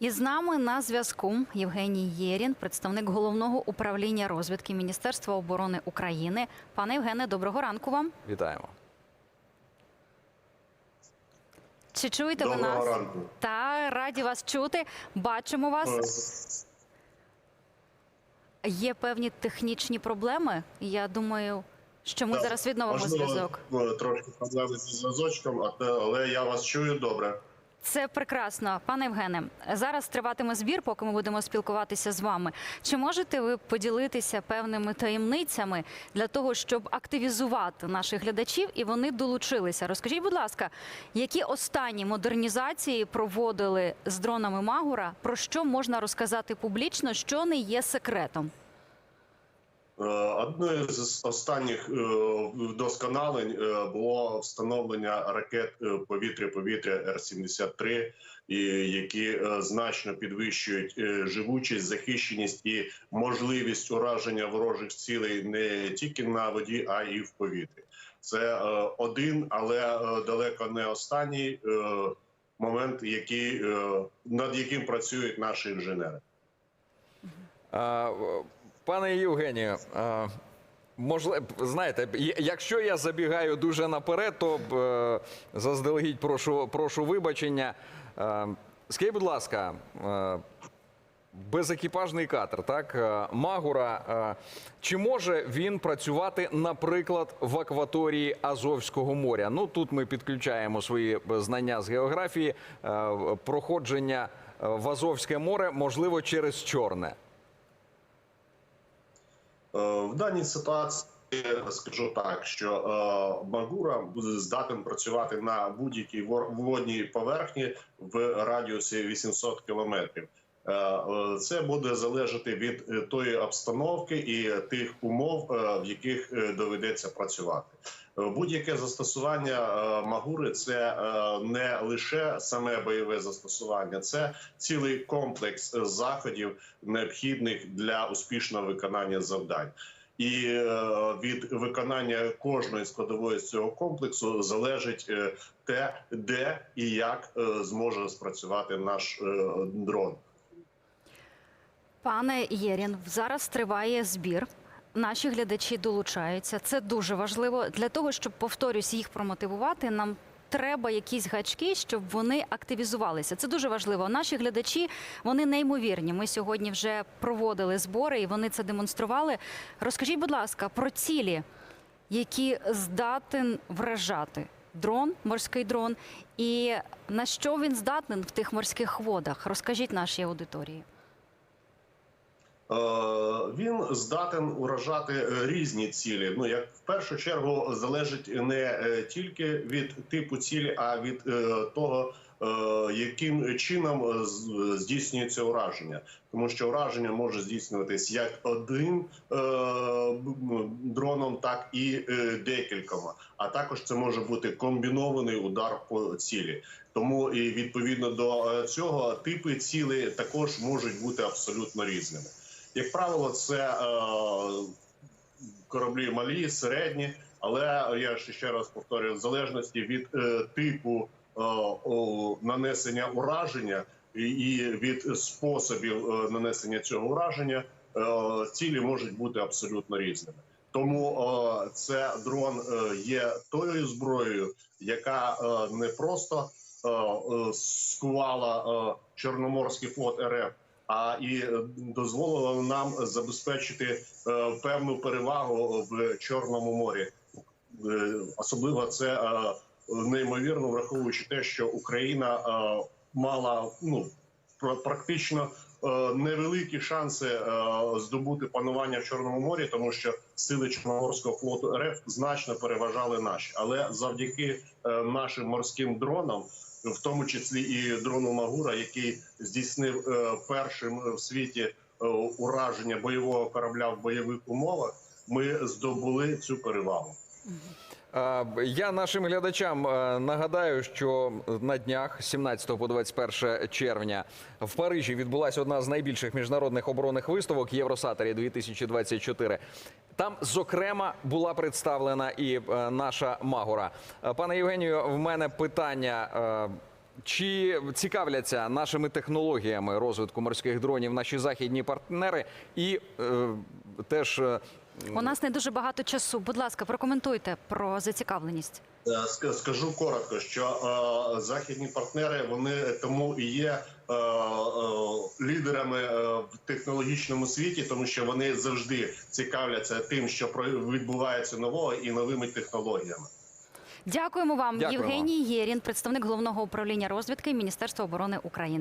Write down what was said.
І з нами на зв'язку Євгеній Єрін, представник головного управління розвідки Міністерства оборони України. Пане Євгене, доброго ранку вам. Вітаємо. Чи чуєте ви нас? ранку. Та раді вас чути. Бачимо вас. Є певні технічні проблеми. Я думаю, що ми Так, зараз відновимо зв'язок. е, Трошки проблеми зі зв'язочком, а але я вас чую добре. Це прекрасно, пане Євгене. Зараз триватиме збір, поки ми будемо спілкуватися з вами. Чи можете ви поділитися певними таємницями для того, щоб активізувати наших глядачів і вони долучилися? Розкажіть, будь ласка, які останні модернізації проводили з дронами Магура? Про що можна розказати публічно, що не є секретом? Е, Одною з останніх е, вдосконалень е, було встановлення ракет повітря-повітря Р-73, і які значно підвищують живучість, захищеність і можливість ураження ворожих цілей не тільки на воді, а й в повітрі. Це один, але далеко не останній момент, який, над яким працюють наші інженери. Пане Євгенію, можливо, знаєте, якщо я забігаю дуже наперед, то е, заздалегідь прошу, прошу вибачення. Скажіть, будь ласка, безекіпажний катер, так, Магура, чи може він працювати, наприклад, в акваторії Азовського моря? Ну, тут ми підключаємо свої е, знання з географії, проходження е, в Азовське море, можливо, через Чорне. Е, В даній ситуації скажу так, що е, Магура буде здатен працювати на будь-якій водній поверхні в радіусі 800 кілометрів. Е, е, Це буде залежати від е, тої обстановки і тих умов, в яких доведеться працювати. Будь-яке застосування Магури це не лише саме бойове застосування, це цілий комплекс заходів, необхідних для успішного виконання завдань. І від виконання кожної складової з цього комплексу залежить те, де і як зможе спрацювати наш дрон. Пане Єрін, зараз триває збір. Наші глядачі долучаються. Це дуже важливо для того, щоб повторюсь їх промотивувати. Нам треба якісь гачки, щоб вони активізувалися. Це дуже важливо. Наші глядачі вони неймовірні. Ми сьогодні вже проводили збори і вони це демонстрували. Розкажіть, будь ласка, про цілі, які здатен вражати. Дрон, морський дрон, і на що він здатен в тих морських водах? Розкажіть нашій аудиторії. Е, Він здатен уражати е, різні цілі. Ну як в першу чергу залежить не е, тільки від типу цілі, а від того, яким чином здійснюється ураження, тому що ураження може здійснюватись як одним е, дроном, так і декількома. А також це може бути комбінований удар по цілі. Тому і відповідно до цього типи цілей також можуть бути абсолютно різними. Як правило, це е, кораблі малі, середні, але я ще раз повторюю, в залежності від е, типу е, нанесення ураження і, від способів нанесення цього ураження, цілі можуть бути абсолютно різними. Тому це дрон є тою зброєю, яка не просто скувала Чорноморський флот РФ, а і е, дозволила нам забезпечити е, певну перевагу в Чорному морі. Е, Особливо це неймовірно, враховуючи те, що Україна мала ну практично невеликі шанси е, здобути панування в Чорному морі, тому що сили Чорноморського флоту РФ значно переважали наші, але завдяки е, нашим морським дронам в тому числі і дрону Магура, який здійснив е, першим в світі е, ураження бойового корабля в бойових умовах. Ми здобули цю перевагу. Е, Я нашим глядачам е, нагадаю, що на днях, з 17 по 21 червня, в Парижі відбулася одна з найбільших міжнародних оборонних виставок Євросатарі 2024. Там, зокрема, була представлена і е, наша Магора. Пане Євгенію, в мене питання. чи цікавляться нашими технологіями розвитку морських дронів наші західні партнери? І е, теж У нас не дуже багато часу. Будь ласка, прокоментуйте про зацікавленість. Е, Скажу коротко, що е, західні партнери вони тому і є е, е, лідерами е, в технологічному світі, тому що вони завжди цікавляться тим, що відбувається нового і новими технологіями. Дякуємо вам, Дякуємо. Євгеній Єрін, представник головного управління розвідки Міністерства оборони України.